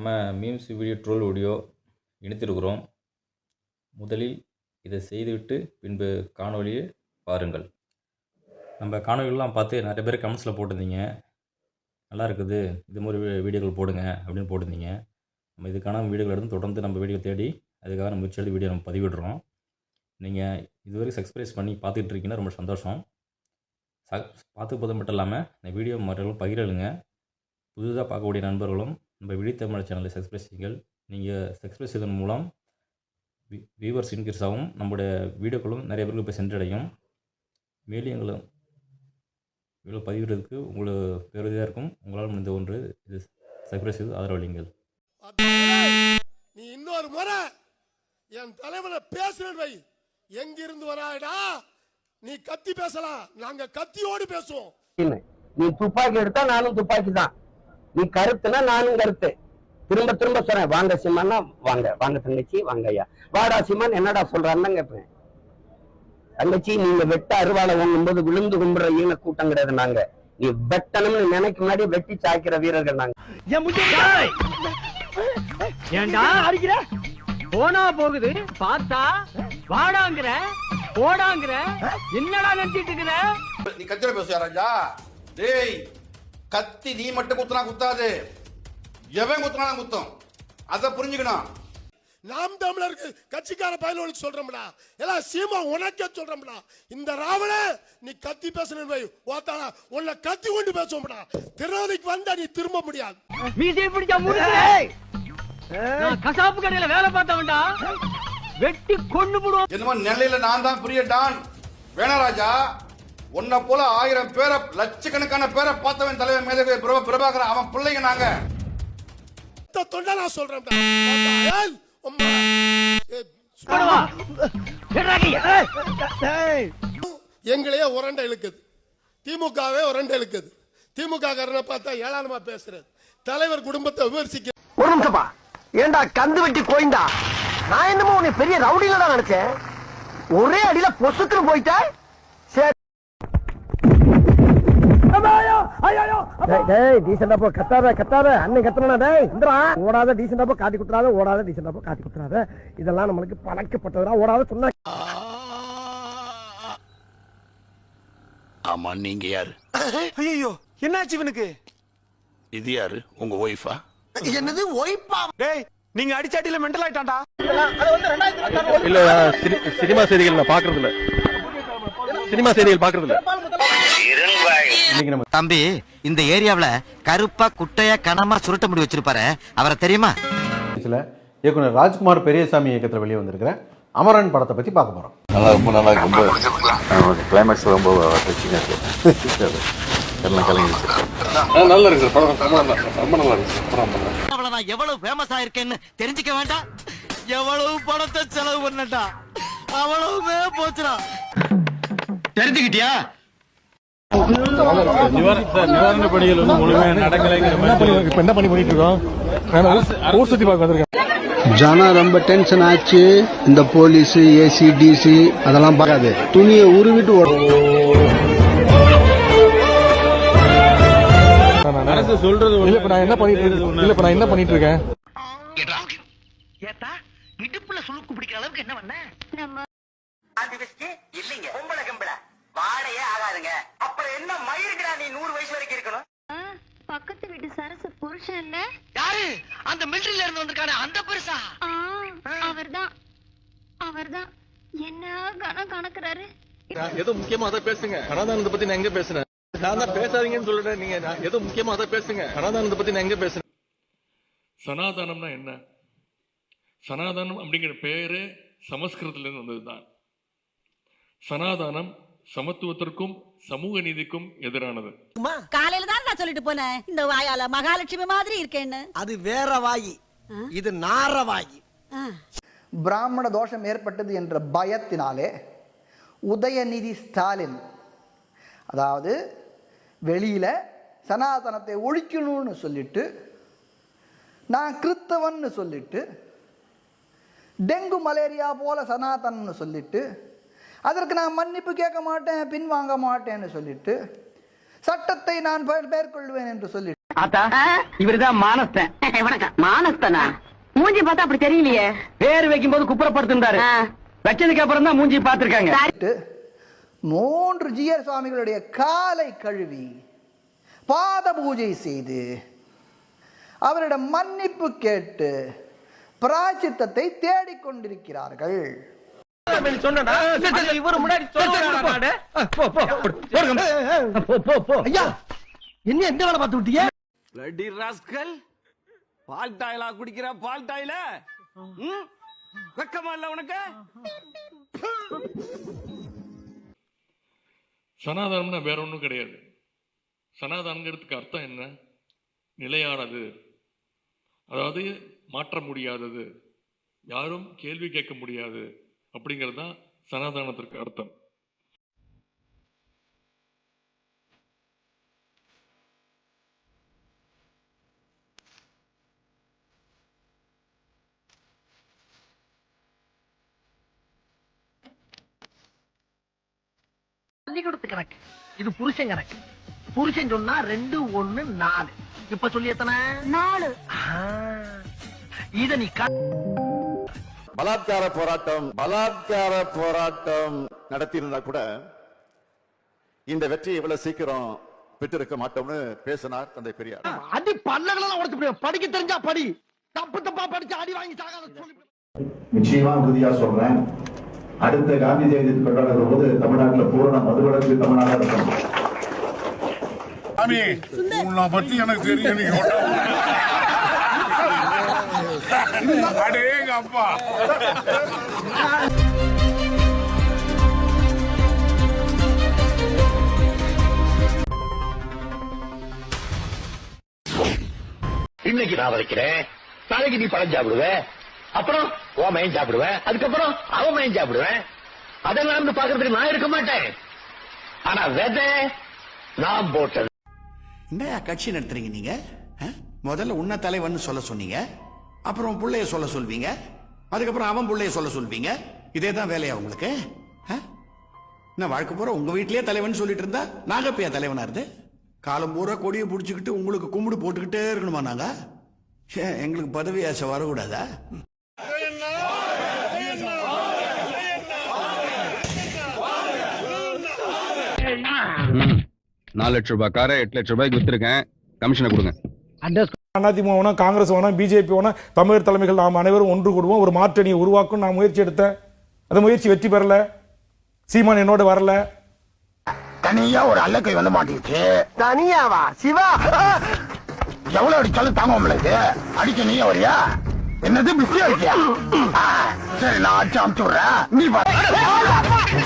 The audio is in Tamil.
நம்ம மீம்ஸ் வீடியோ ட்ரோல் வீடியோ இணைத்திருக்கிறோம். முதலில் இதை செய்துவிட்டு பின்பு காணொலியை பாருங்கள். நம்ம காணொலிகள்லாம் பார்த்து நிறைய பேர் கமெண்ட்ஸில் போட்டிருந்தீங்க. நல்லா இருக்குது. இது மாதிரி வீடியோக்கள் போடுங்க அப்படின்னு போட்டிருந்தீங்க. நம்ம இதுக்கான வீடியோக்கள் எடுத்து தொடர்ந்து நம்ம வீடியோ தேடி அதுக்காக நம்ம முயற்சி எடுத்து வீடியோ நம்ம பதிவிடுறோம். நீங்கள் இதுவரைக்கும் சப்ஸ்கிரைப் பண்ணி பார்த்துக்கிட்டு இருக்கீங்கன்னா ரொம்ப சந்தோஷம். ச பார்த்து போது மட்டும் இல்லாமல் இந்த வீடியோ மறுபடியும் பகிரலுங்க. புதுதாக பார்க்கக்கூடிய நண்பர்களும் நம்ம விழித்தமிழ் சேனலை சப்ஸ்கிரைப் செய்யுங்கள். நீங்கள் சப்ஸ்கிரைப் செய்வதன் மூலம் வியூவர்ஸ் இன்க்ரீஸ் ஆகும். நம்முடைய வீடியோக்களும் நிறைய பேருக்கு போய் சென்றடையும். மேலும் எங்களை வீடியோ பதிவிடுறதுக்கு உங்களுக்கு பெருதியாக இருக்கும். உங்களால் முடிந்த ஒன்று இது சப்ஸ்கிரைப் செய்து ஆதரவளிங்கள் நீ இன்னொரு முறை என் தலைவனை பேசுறேன் வை. எங்கிருந்து வராடா நீ கத்தி பேசலாம். நாங்க கத்தியோடு பேசுவோம். நீ துப்பாக்கி எடுத்தா நானும் துப்பாக்கி தான் நீ கருத்துனா நானும் கருத்து. திரும்ப திரும்ப சொல்றேன். வாங்க சிம்மன்னா வாங்க. வாங்க தங்கச்சி வாங்க ஐயா. வாடா சிம்மன் என்னடா சொல்றான்னு கேட்பேன். தங்கச்சி நீங்க வெட்ட அருவாளை வாங்கும் போது விழுந்து கும்புற ஈன கூட்டம் கிடையாது நாங்க. நீ வெட்டணும்னு நினைக்க முன்னாடி வெட்டி சாய்க்கிற வீரர்கள் நாங்க. ஏண்டா அடிக்கிற? போனா போகுது பார்த்தா வாடாங்கிற போடாங்கிற என்னடா நினைச்சிட்டு இருக்கிற? நீ கத்திர பேசுயா ராஜா? டேய் கத்தி நீ மட்டும் குத்துனா குத்தாது. எவன் குத்துனாலும் குத்தும். அதை புரிஞ்சுக்கணும். நாம் தமிழருக்கு கட்சிக்கார பயலுக்கு சொல்றோம்டா. எல்லாம் சீமா உனக்கே சொல்றோம்டா. இந்த ராவண நீ கத்தி பேசுறேன் வை ஓத்தாடா உன்னை கத்தி கொண்டு பேசுவோம்டா. திருநெல்வேலிக்கு வந்தா நீ திரும்ப முடியாது. மீசை பிடிச்சா முடிச்சு கசாப்பு கடையில வேலை பார்த்தவன்டா. வெட்டி கொண்டு போடுவோம் என்னமோ நெல்லையில நான் தான் பெரிய டான் வேணா ராஜா உன்னை போல ஆயிரம் பேரை லட்சக்கணக்கான பேரை பார்த்தவன் தலைவன் மேலே பிரபா பிரபாகரன் அவன் பிள்ளைங்க நாங்க. இந்த தொண்டை நான் நீ? எங்களையே உரண்டை இழுக்குது. திமுகவே உரண்டை இழுக்குது. திமுக காரனை பார்த்தா ஏளனமா பேசுறது. தலைவர் குடும்பத்தை விமர்சிக்க ஒரு நிமிஷப்பா ஏண்டா கந்து வெட்டி கோய்ந்தா? நான் என்னமோ உன்னை பெரிய ரவுடியில தான் நினைச்சேன். ஒரே அடியில பொசுக்குன்னு போயிட்டா? டேய், டேய் டீசெண்டா போ. கத்தாத கத்தாத. அண்ணன் கத்தனா டேய் இந்திரா ஓடாத டீசெண்டா போ. காட்டி குத்துறாத ஓடாத டீசெண்டா போ. காட்டி குத்துறாத இதெல்லாம் நம்மளுக்கு பழக்கப்பட்டதுடா. ஓடாத சொன்னா. ஆமா நீங்க யாரு? ஐயோ என்னாச்சு இவனுக்கு? இது யாரு? உங்க ஒய்ஃபா என்னது ஒய்ப்பா டேய் நீங்க அடிச்சாட்டில மெண்டல் ஆயிட்டான்டா. இல்ல சினி- சினிமா செய்திகள் நான் பாக்குறது இல்ல சினிமா செய்திகள் பாக்குறது இல்ல தம்பி இந்த ஏரியாவுல கருப்பா குட்டையா கனமா சுருட்ட முடி வச்சிருப்பாரு. அவரை தெரியுமா? இயக்குனர் ராஜ்குமார் பெரியசாமி இயக்கத்துல வெளியே வந்திருக்கிற அமரன் படத்தை பத்தி பார்க்க போறோம். நல்லா ரொம்ப நல்லா ரொம்ப கிளைமேக்ஸ் ரொம்ப டச்சிங்கா இருக்கு. எல்லாம் கலங்கிடுச்சு நல்லா இருக்கு சார். படம் ரொம்ப நல்லா இருக்கு சார். படம் அவள நான் எவ்வளவு ஃபேமஸ் ஆயிருக்கேன்னு தெரிஞ்சுக்க வேண்டாம். எவ்வளவு பணத்தை செலவு பண்ணட்டா. அவ்வளவுமே போச்சுடா. தெரிஞ்சுக்கிட்டியா? நிவாரண பணிகள் வந்து முழுமையாக நடக்கலைங்கிற இப்ப என்ன பண்ணி பண்ணிட்டு இருக்கோம் ஊர் சுத்தி பார்க்க வந்திருக்கேன் ஜனம் ரொம்ப டென்ஷன் ஆச்சு. இந்த போலீஸ் ஏசி டிசி அதெல்லாம் பார்க்காது. துணியை உருவிட்டு அரசு சொல்றது இல்ல இப்ப நான் என்ன பண்ணிட்டு இருக்கேன்? இல்ல இப்ப நான் என்ன பண்ணிட்டு இருக்கேன்? ஏத்தா இடுப்புல சுளுக்கு பிடிக்கிற அளவுக்கு என்ன பண்ண? இல்லைங்க. பொம்பளை கம்பளை. வாழையே ஆகாதுங்க. அப்புறம் என்ன மயிருக்குடா நீ நூறு வயசு வரைக்கும் இருக்கணும். பக்கத்து வீட்டு சரசு புருஷன் இல்ல யாரு? அந்த மிலிட்டரியில இருந்து வந்திருக்கானே அந்த பெருசா அவர்தான். அவர்தான். என்ன கணம் கணக்குறாரு? ஏதோ முக்கியமா அதை பேசுங்க. சனாதானத்தை பத்தி நான் எங்க பேசுறேன் நான் தான் பேசாதீங்கன்னு சொல்றேன் நீங்க நான் ஏதோ முக்கியமா அதை பேசுங்க. சனாதானத்தை பத்தி நான் எங்க பேசுறேன் சனாதனம்னா என்ன? சனாதனம் அப்படிங்கிற பெயரே சமஸ்கிருதத்திலிருந்து வந்ததுதான். சனாதனம் சமத்துவத்திற்கும் சமூக நீதிக்கும் எதிரானது. காலையில தான் நான் சொல்லிட்டு போனேன். இந்த வாயால மகாலட்சுமி மாதிரி இருக்கேன்னு. அது வேற வாயி. இது நார வாயி. பிராமண தோஷம் ஏற்பட்டது என்ற பயத்தினாலே உதயநிதி ஸ்டாலின் அதாவது வெளியில சனாதனத்தை ஒழிக்கணும்னு சொல்லிட்டு நான் கிறித்தவன்னு சொல்லிட்டு டெங்கு மலேரியா போல சனாதனம்னு சொல்லிட்டு அதற்கு நான் மன்னிப்பு கேட்க மாட்டேன் பின்வாங்க மாட்டேன்னு சொல்லிட்டு சட்டத்தை நான் மேற்கொள்வேன் என்று சொல்லிட்டு. ஆத்தா இவருதான் மானஸ்தன். வணக்கம். மானஸ்தனா? மூஞ்சி பார்த்தா அப்படி தெரியலையே. பேர் வைக்கும் போது குப்புறப்படுத்திருந்தாரு வச்சதுக்கு அப்புறம் தான் மூஞ்சி பாத்திருக்காங்க மூன்று ஜியர் சுவாமிகளுடைய காலை கழுவி பாத பூஜை செய்து அவரிடம் மன்னிப்பு கேட்டு பிராச்சித்தத்தை தேடிக் கொண்டிருக்கிறார்கள் இவரு முன்னாடி சொல்லுங்க ஐயா என்ன எந்த வேலை பார்த்து விட்டீங்க பிளடி ராஸ்கல் பால் டாயிலா குடிக்கிற பால் டாயில? வெக்கமா இல்ல உனக்கு? சனாதனம்னா வேற ஒன்றும் கிடையாது. சனாதனங்கிறதுக்கு அர்த்தம் என்ன? நிலையானது. அதாவது மாற்ற முடியாதது. யாரும் கேள்வி கேட்க முடியாது. அப்படிங்கிறது தான் சனாதனத்திற்கு அர்த்தம். பள்ளிக்கூடத்து கணக்கு. இது புருஷன் கணக்கு. புருஷன் சொன்னா ரெண்டு ஒண்ணு நாலு. இப்ப சொல்லி எத்தனை? நாலு. இத நீ க- பலாத்கார போராட்டம் பலாத்கார போராட்டம் நடத்தியிருந்தா கூட இந்த வெற்றி இவ்வளவு சீக்கிரம் பெற்றிருக்க மாட்டோம்னு பேசினார் தந்தை பெரியார். அடி பல்லகளெல்லாம் உடச்சு. படிக்க தெரிஞ்சா படி. தப்பு தப்பா படிச்சு அடி வாங்கி சாகாத நிச்சயமா உறுதியா சொல்றேன். அடுத்த காந்தி ஜெயந்தி கொண்டாடுற போது தமிழ்நாட்டுல பூரண மதுவிலக்கு தமிழ்நாடா இருக்கும் சாமி உன்னை பத்தி எனக்கு தெரியும். நீ அப்பா. இன்னைக்கு நான் வளைக்கிறேன் நாளைக்கு நீ பழம் சாப்பிடுவ. அப்புறம் உன் மயன் சாப்பிடுவேன் அதுக்கப்புறம் அவன் மயன் சாப்பிடுவேன் அதெல்லாம் வந்து பாக்குறதுக்கு நான் இருக்க மாட்டேன். ஆனா விதை நான் போட்டது. என்ன கட்சி நடத்துறீங்க நீங்க? முதல்ல உன்ன தலைவன் சொல்ல சொன்னீங்க. அப்புறம் புள்ளைய சொல்ல சொல்வீங்க? அதுக்கப்புறம் அவன் புள்ளைய சொல்ல சொல்வீங்க? இதே தான் வேலையா உங்களுக்கு? ஆ? என்ன வாழ்க்கை பூரா உங்க வீட்லயே தலைவன் சொல்லிட்டு இருந்தா நாங்க எப்பயா தலைவனா இருந்து? காலம் பூரா கொடியை பிடிச்சிக்கிட்டு உங்களுக்கு கும்பிடு போட்டுக்கிட்டே இருக்கணுமா நாங்க? எங்களுக்கு பதவி ஆசை வரக்கூடாதா? நாலு லட்சம் ரூபாய் காரை எட்டு லட்சம் ரூபாய்க்கு வித்துருக்கேன். கமிஷனை கொடுங்க. அதிமுக வேணா காங்கிரஸ் வேணா பிஜேபி வேணா தமிழர் தலைமைகள் நாம் அனைவரும் ஒன்று கூடுவோம் ஒரு மாற்றணியை உருவாக்கும் நான் முயற்சி எடுத்தேன் அந்த முயற்சி வெற்றி பெறல சீமான் என்னோட வரல தனியா ஒரு அல்லக்கை வந்து மாட்டிக்கிச்சு தனியாவா சிவா எவ்வளவு அடிச்சாலும் தாங்க முடியல அடிக்க நீ வரியா என்னது பிஸியா இருக்கியா சரி நான் அடிச்சு அமுச்சு விடுறேன் நீ பாரு